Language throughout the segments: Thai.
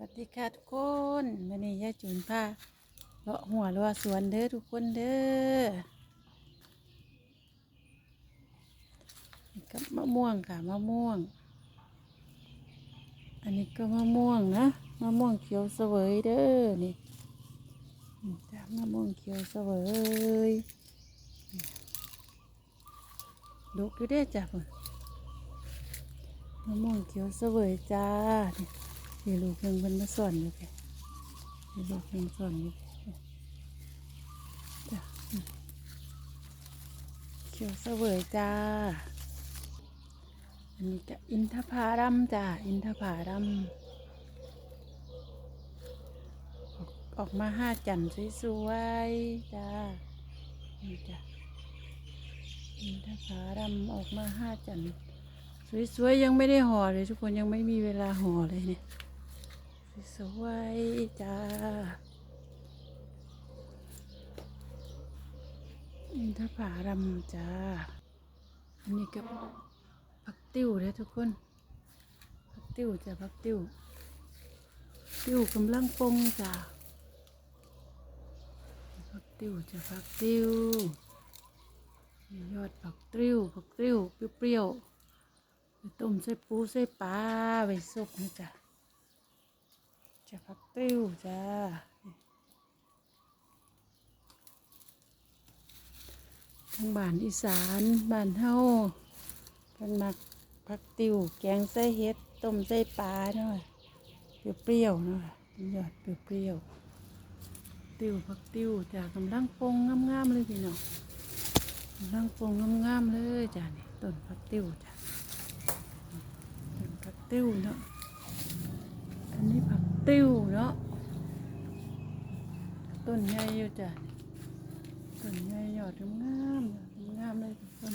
วัสดีค่ะทุกคนวันนี้ยายจุนพาเลาะหัวเลาะสวนเด้อทุกคนเด้อกับมะม่วงค่ะมะม่วง อันนี้ก็มะม่วงนะมะม่วงเขียวเสวยเด้อนี่นี่จ้ะมะม่วงเขียวเสวยลูกอยู่เด้อจ้ะมะม่วงเขียวเสวยจ้านี่ มีลูกหนึ่งมันมาสอนอยู่แค่มีลูกหนึ่งสอนอยู่แค่จ้ะเขียวเสวยจ้า อันนี้ก็อินทผารัมจ้า อินทผารัมออกออกมาห้าจันทร์สวยๆจ้า นี่จ้ะอินทผารัมออกมาห้าจันทร์สวยๆยังไม่ได้ห่อเลยทุกคนยังไม่มีเวลาห่อเลยเนี่ย สวยจ้าอินทผารัมจ้า อันนี้ก็ผักติ้วเลยทุกคน ผักติ้วจ้ะผักติ้ว ติ้วกำลังปงจ้าผักติ้วจ้ะผักติ้วยอดผักติ้วผักติ้วเปรี้ยวๆไปต้มใส่ปูใส่ปลาไว้สุกนะจ้ะ จะพักติ้วจ้าทางบ้านอีสานบ้านเฮาเพิ่นมักพักติ้วแกงใส่เห็ดต้มใส่ปลาเนาะเปรี้ยวๆเนาะยอดเปรี้ยวๆติ้วพักติ้วจ้ากำลังปงงามๆเลยพี่น้องกำลังปงงามๆเลยจ้านี่ต้นพักติ้วจ้าต้นพักติ้วเนาะ ติ้วเนาะต้นใหญ่อยู่จ้ะต้นใหญ่ยอดงามงามเลยทุกคน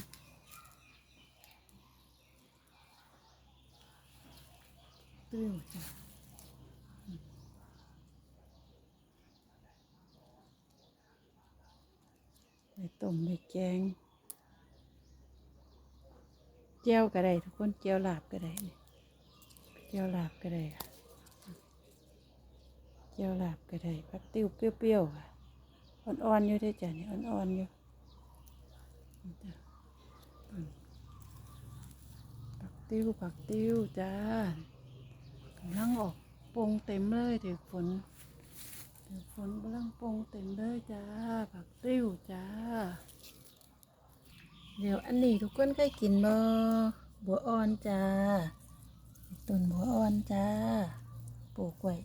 ติ้วจ้ะไปต้มไปแกงเจียวก็ได้ทุกคนเจียวหลาบก็ได้เจียวหลาบก็ได้ค่ะ จียวหลาบก็ได้ผักติ้วเปรี้ยวๆค่ะอ่อนๆอยู่ได้จ้ะนี่อ่อนๆอยู่ผักติ้วผักติ้วจ้ากำลังออกปงเต็มเลยถือฝนถือฝนกำลังปงเต็มเลยจ้าผักติ้วจ้า เดี๋ยวอันนี้ทุกคนเคยกินบ่บัวอ่อนจ้าต้นบัวอ่อนจ้าปลูกไว้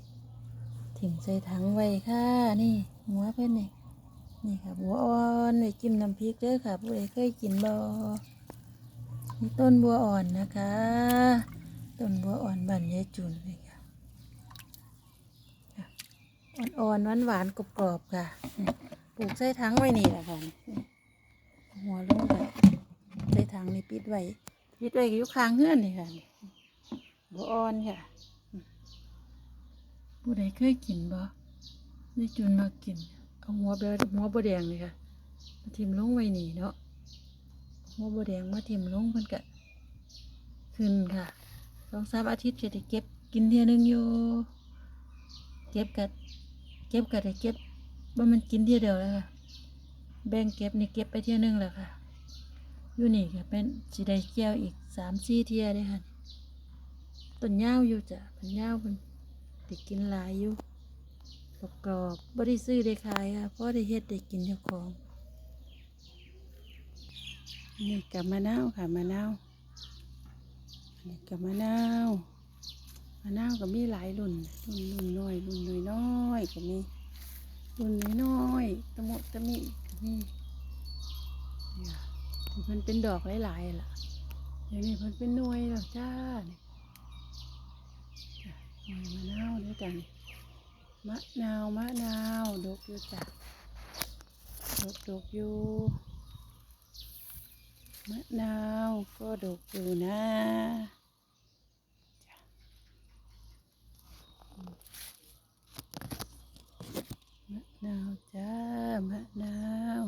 ถิ่มใส่ถังไว้ค่ะ นี่หัวเพื่อนนี่นี่ค่ะบัวอ่อนไว้จิ้มน้ำพริกเด้อค่ะผู้ใดเคยกินบ่นี่ต้นบัวอ่อนนะคะ ต้นบัวอ่อนบ้านยายจุนนี่ค่ะอ่อนๆหวานๆกรอบๆค่ะปลูกใส่ถังไว้นี่แหละค่ะหัวลงค่ะใส่ถังนี่ปิดไว้ปิดไว้ก็อยู่ข้างเฮือนนี่ค่ะบัวอ่อนค่ะ ผู้ใดเคยกินบ่ได้จุนมากิน เอาหัวเบลหัวบดแดงเลยค่ะ มาทิมลงไว้นี่เนาะ หัวบดแดงมาทิมลงเพิ่นกะขึ้นค่ะสองสามอาทิตย์จะได้เก็บกินเทียนึงอยู่เก็บกัดเก็บกัดได้เก็บว่ามันกินเทียเดียวแล้วค่ะ แบ่งเก็บนี่เก็บไปเทียนึงแล้วค่ะอยู่นี่ค่ะเป็นสิได้เกี่ยวอีกสามสี่เทียเลยค่ะต้นยาวอยู่จ้ะมันยาวมัน ติกินหลายอยู่กรอบๆบ่ได้ซื้อได้ขายค่ะเพราะได้เฮ็ดได้กินเจ้าของนี่กับมะนาวค่ะมะนาวนี่กับมะนาวมะนาวก็มีหลายรุ่นรุ่นรุ่นน้อยรุ่นน้อยน้อยก็มีรุ่นน้อยน้อยตะมุตะมิก็มีนี่มันเป็นดอกหลายๆล่ะเดี๋ยวนี้มันเป็นหน่วยแล้วจ้านี่ย มะนาวด้วยจ้ะนี่มะนาวมะนาวดกอยู่จ้ะดกดกอยู่มะนาวก็ดกอยู่นะมะนาวจ้ามะนาว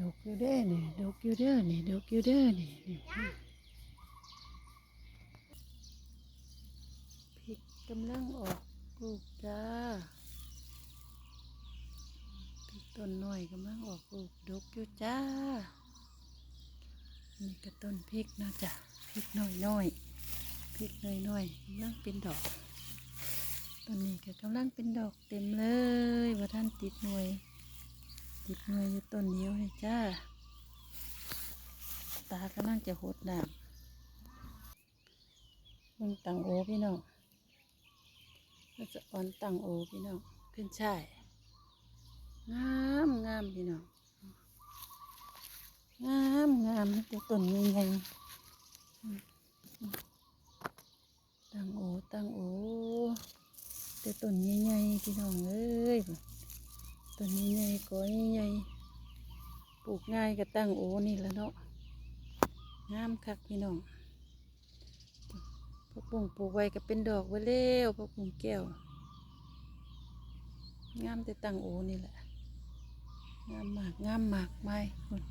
ดกอยู่เด้อนี่ดกอยู่เด้อนี่ดกอยู่เด้อนี่นี่ กำลังออกลูกจ้าพริกต้นหน้อยกำลังออกลูกดกอยู่จ้า นี่ก็ต้นพริกนะจ๊ะพริกน้อยน้อยพริกน้อยน้อยกำลังเป็นดอกต้นนี้ก็กำลังเป็นดอกเต็มเลยว่าท่านติดหน่วย ติดหน่วยอยู่ต้นเดียวเลยจ้า ตากำลังจะหดน้ำมึงตังโอพี่น้อง ก็จะอ่อนตังโอพี่น้องขึ้นช่ายงามงามพี่น้องงามงามแต่ต้นใหญ่ๆอืมอืมตั้งโอตั้งโอแต่ต้นใหญ่ๆพี่น้องเอ้ยต้นใหญ่ๆก้อยใหญ่ๆปลูกง่ายก็ตั้งโอนี่แหละเนาะงามคักพี่น้อง พวกปุ่งปลูกไว้ก็เป็นดอกไว้เร็วพวกปุ่งแก้ว งามแต่ตั้งโอนี่แหละ งามมากงามมากไม่คุณ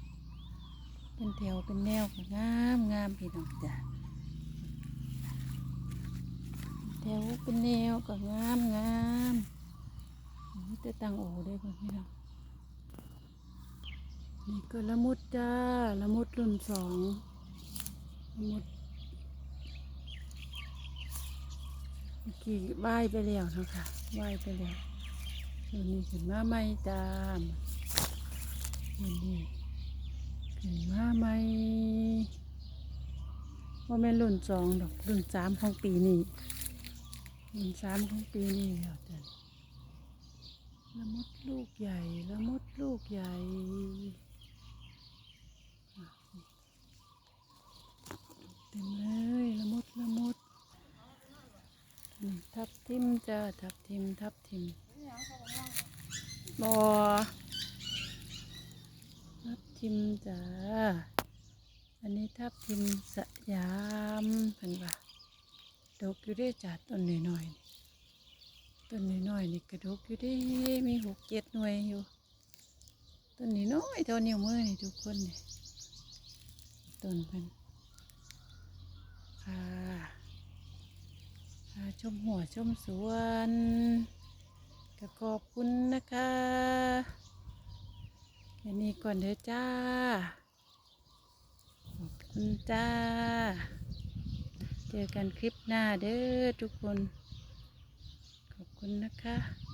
เป็นแถวเป็นแนวก็งามงามพี่น้องจ้ะแถวเป็นแนวก็งามงามนี่แต่ตังโอได้พ่อพี่น้องนี่ก็ละมุดจ้าละมุดรุ่นสองละมุดเมื่อ กี้ไหวไปแล้วนะคะไหวไปแล้วส่วนนี้ขึ้นมาใหม่จ้าส่วนนี้ขึ้นมาไหมว่าแม่รุ่นสองดอกรุ่นสามของปีนี้รุ่นสามของปีนี้แล้วจ้ะละมดลูกใหญ่ละมดลูกใหญ่อะเต็มเลยละมดละมดนี่ทับทิมจ้าทับทิม ทิมบอทับทิมจ้า อันนี้ทับทิมสยามเพิ่นว่าดกอยู่ได้จ้าต้นน้อยๆต้นน้อยๆนี่กระดกอยู่ได้มีหกเจ็ดหน่วยอยู่ต้นนี้น้อยเท่านิ้วมือนี่ทุกคนนี่ต้นเพิ่นค่ะค่ะชมหัวชมสวน ก็ขอบคุณนะคะแค่นี้ก่อนเด้อจ้า ขอบคุณจ้า เจอกันคลิปหน้าเด้อทุกคน ขอบคุณนะคะ